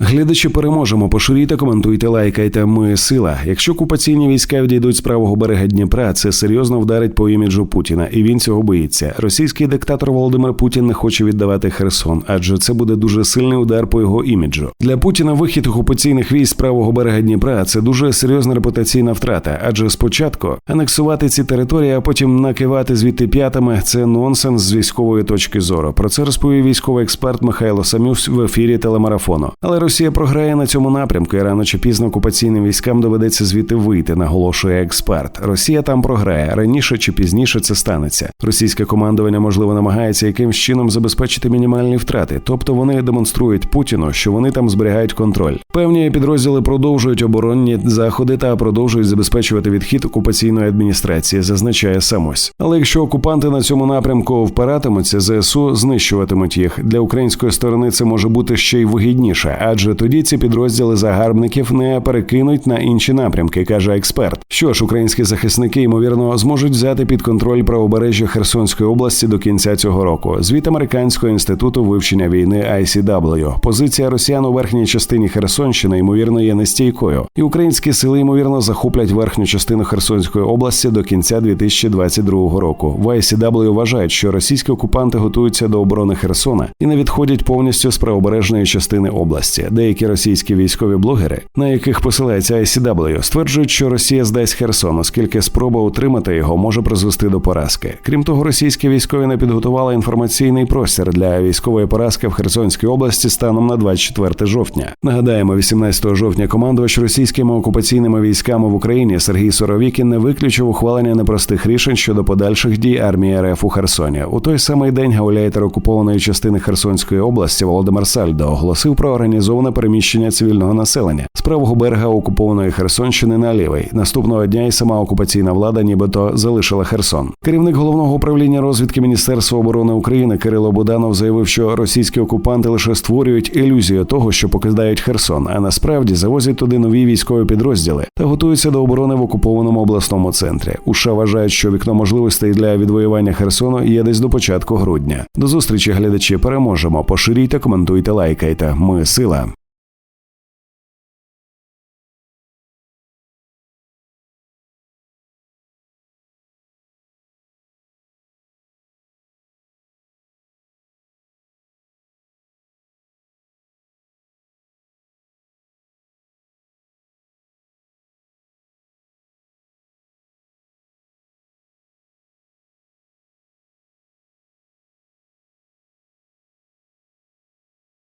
Глядачі переможемо. Поширюйте, коментуйте, лайкайте. Ми сила. Якщо окупаційні війська відійдуть з правого берега Дніпра, це серйозно вдарить по іміджу Путіна, і він цього боїться. Російський диктатор Володимир Путін не хоче віддавати Херсон, адже це буде дуже сильний удар по його іміджу. Для Путіна вихід окупаційних військ з правого берега Дніпра це дуже серйозна репутаційна втрата. Адже спочатку анексувати ці території, а потім накивати звідти п'ятами це нонсенс з військової точки зору. Про це розповів військовий експерт Михайло Самюс в ефірі телемарафону. Але Росія програє на цьому напрямку, і рано чи пізно окупаційним військам доведеться звідти вийти, наголошує експерт. Росія там програє раніше чи пізніше це станеться. Російське командування можливо намагається якимсь чином забезпечити мінімальні втрати, тобто вони демонструють Путіну, що вони там зберігають контроль. Певні підрозділи продовжують оборонні заходи та продовжують забезпечувати відхід окупаційної адміністрації, зазначає Самось. Але якщо окупанти на цьому напрямку впиратимуться, ЗСУ знищуватимуть їх. Для української сторони це може бути ще й вигідніше, адже тоді ці підрозділи загарбників не перекинуть на інші напрямки, каже експерт. Що ж, українські захисники ймовірно зможуть взяти під контроль правобережжя Херсонської області до кінця цього року. Звіт американського інституту вивчення війни ICW. Позиція росіян у верхній частині Херсонщини ймовірно є нестійкою, і українські сили ймовірно захоплять верхню частину Херсонської області до кінця 2022 року. В ICW вважають, що російські окупанти готуються до оборони Херсона і не відходять повністю з правобережної частини області. Деякі російські військові блогери, на яких посилається ICW, стверджують, що Росія здасть Херсон, оскільки спроба утримати його може призвести до поразки. Крім того, російські військові не підготували інформаційний простір для військової поразки в Херсонській області станом на 24 жовтня. Нагадаємо, 18 жовтня командувач російськими окупаційними військами в Україні Сергій Соровікін не виключив ухвалення непростих рішень щодо подальших дій армії РФ у Херсоні. У той самий день гауляйтер окупованої частини Херсонської області Володимир Сальдо оголосив про організоване переміщення цивільного населення з правого берега окупованої Херсонщини на лівий. Наступного дня і сама окупаційна влада, нібито залишила Херсон. Керівник головного управління розвідки Міністерства оборони України Кирило Буданов заявив, що російські окупанти лише створюють ілюзію того, що покидають Херсон, а насправді завозять туди нові військові підрозділи та готуються до оборони в окупованому обласному центрі. Уша вважають, що вікно можливостей для відвоювання Херсону є десь до початку грудня. До зустрічі глядачі переможемо. Поширюйте, коментуйте, лайкайте. Ми сила.